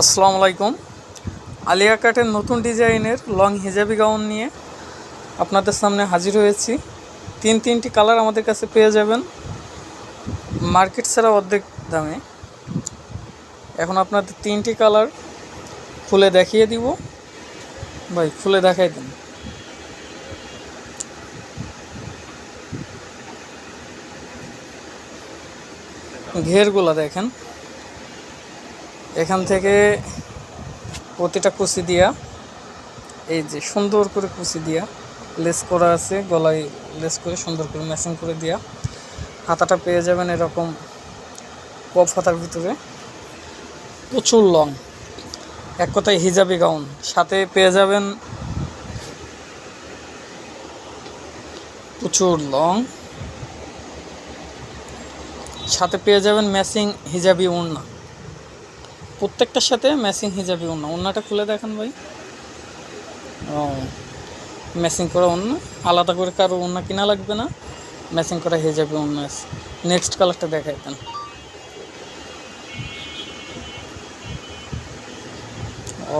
আসসালামু আলাইকুম। আলিয়া কাটের নতুন ডিজাইনের লং হিজাবি গাউন নিয়ে আপনাদের সামনে হাজির হয়েছি। তিন তিনটি কালার আমাদের কাছে পেয়ে যাবেন। মার্কেট ছাড়া অর্ধেক দামে। এখন আপনাদের তিনটি কালার খুলে দেখিয়ে দিব। ভাই, খুলে দেখাই দিন। ঘেরগুলো দেখেন। এখান থেকে প্রতিটা কুচি দিয়া, এই যে সুন্দর করে কুচি দিয়া লেস করা আছে, গলায় লেস করে সুন্দর করে ম্যাচিং করে দিয়া, হাতাটা পেয়ে যাবেন এরকম কপ হাতার ভিতরে। প্রচুর লং, এক কথায় হিজাবি গাউন। সাথে পেয়ে যাবেন প্রচুর লং। সাথে পেয়ে যাবেন ম্যাচিং হিজাবি ওড়না প্রত্যেকটার সাথে ম্যাচিং হিজাবি ওড়না। ওড়নাটা খুলে দেখেন ভাই। ও ম্যাচিং করা ওড়না। আলাদা করে কারও ওড়না কিনা লাগবে না। ম্যাচিং করা হিজাবি ওড়না আছে। নেক্সট কালারটা দেখাই দেন।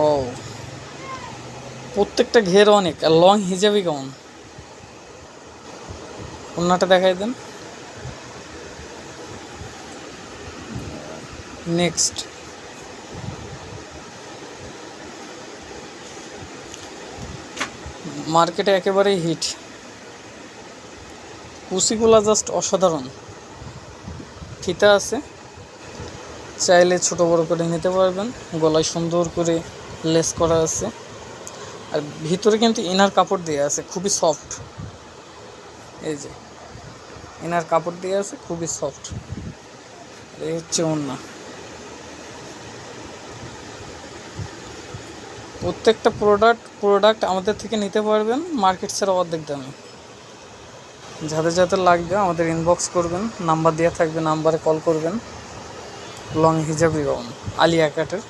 ও, প্রত্যেকটা ঘের অনেক, আর লং হিজাবি কেমন ওড়নাটা দেখাই দেন। নেক্সট মার্কেটে একেবারেই হিট। কুচিগুলা জাস্ট অসাধারণ। ফিতা আছে। চাইলে ছোট বড় করে নিতে পারবেন। গলায় সুন্দর করে লেস করা আছে। আর ভিতরে কিন্তু ইনার কাপড় দেওয়া আছে, খুবই সফট। এই যে, ইনার কাপড় দেওয়া আছে, খুবই সফট। এই হচ্ছে ওন্না প্রত্যেকটা প্রোডাক্ট প্রোডাক্ট আমাদের থেকে নিতে পারবেন মার্কেট ছাড়া অর্ধেক দামে যাদের যাদের লাগবে আমাদের ইনবক্স করবেন নাম্বার দেওয়া থাকবে নাম্বারে কল করবেন। লং হিজাব গাউন আলিয়া কাটের